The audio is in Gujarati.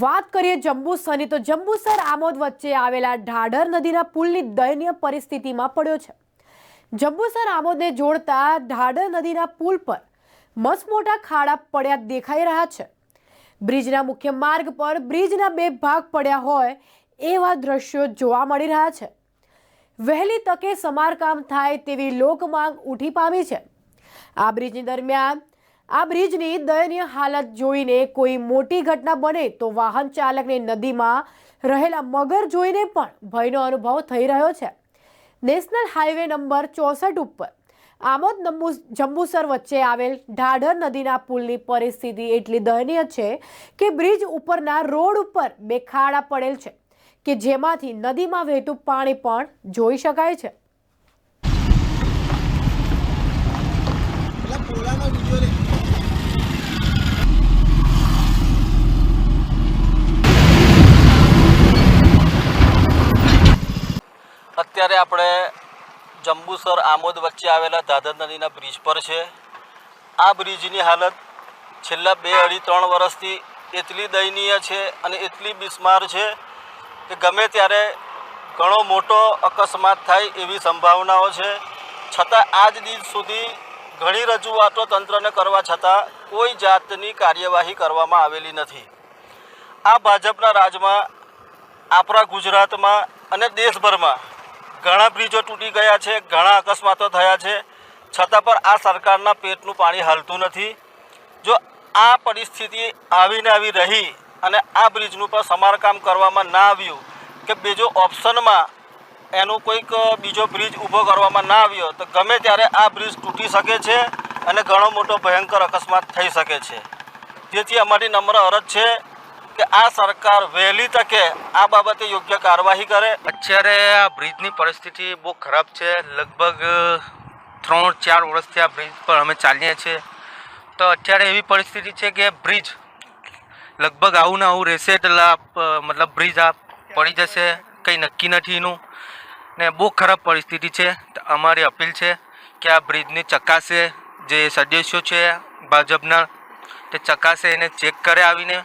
વાત કરીએ જંબુસરની તો જંબુસર આમોદ વચ્ચે આવેલા ઢાઢર નદીના પુલની દયનીય પરિસ્થિતિમાં પડ્યો છે. જંબુસર આમોદને જોડતા ઢાઢર નદીના પુલ પર મસમોટા ખાડા પડ્યા દેખાઈ રહ્યા છે. બ્રિજના મુખ્ય માર્ગ પર બ્રિજના બે ભાગ પડ્યા હોય એવા દ્રશ્યો જોવા મળી રહ્યા છે. વહેલી તકે સમારકામ થાય તેવી લોકમાંગ ઉઠી પામી છે. આ બ્રિજની દરમિયાન આ બ્રિજની દયનીય હાલત જોઈને કોઈ મોટી ઘટના બને તો વાહન ચાલકને નદીમાં રહેલા મગર જોઈને પણ ભયનો અનુભવ થઈ રહ્યો છે. નેશનલ હાઈવે નંબર ચોસઠ ઉપર આમોદ નંબુ જંબુસર વચ્ચે આવેલ ઢાઢર નદીના પુલની પરિસ્થિતિ એટલી દયનીય છે કે બ્રિજ ઉપરના રોડ ઉપર બે ખાડા પડેલ છે કે જેમાંથી નદીમાં વહેતું પાણી પણ જોઈ શકાય છે પેલા પોલાનો વીડિયો લે અત્યારે આપણે જંબુસર આમોદ વચ્ચે આવેલા દાદર નદીના બ્રિજ પર છે. આ બ્રિજની હાલત છેલ્લા બે અઢી ત્રણ વર્ષથી એટલી દયનીય છે અને એટલી બિસ્માર છે કે ગમે ત્યારે ઘણો મોટો અકસ્માત થાય એવી સંભાવનાઓ છે. છતાં આજ દિવસ સુધી ઘણી રજૂઆતો તંત્રને કરવા છતાં કોઈ જાતની કાર્યવાહી કરવામાં આવેલી નથી. આ ભાજપના રાજમાં, આપણા ગુજરાતમાં અને દેશભરમાં ઘણા બ્રિજો તૂટી ગયા છે, ઘણા અકસ્માતો થયા છે. છતાં પણ આ સરકારના પેટનું પાણી હાલતું નથી. જો આ પરિસ્થિતિ આવીને આવી રહી અને આ બ્રિજનું પણ સમારકામ કરવામાં ના આવ્યું કે બીજો ઓપ્શનમાં એનું કોઈક બીજો બ્રિજ ઊભો કરવામાં ના આવ્યો, તો ગમે ત્યારે આ બ્રિજ તૂટી શકે છે અને ઘણો મોટો ભયંકર અકસ્માત થઈ શકે છે. જેથી અમારી નમ્ર અરજ છે કે આ સરકાર વહેલી તકે આ બાબતે યોગ્ય કાર્યવાહી કરે? અત્યારે આ બ્રિજની પરિસ્થિતિ બહુ ખરાબ છે. લગભગ ત્રણ, ચાર વર્ષથી આ બ્રિજ પર અમે ચાલીએ છીએ. તો અત્યારે એવી પરિસ્થિતિ છે કે બ્રિજ લગભગ આવું ને આવું રહેશે એટલે મતલબ બ્રિજ આ પડી જશે, કંઈ નક્કી નથી એનું. ને બહુ ખરાબ પરિસ્થિતિ છે. અમારી અપીલ છે કે આ બ્રિજની ચકાસે. જે સદસ્યો છે ભાજપના, તે ચકાસે એને ચેક કરે આવીને.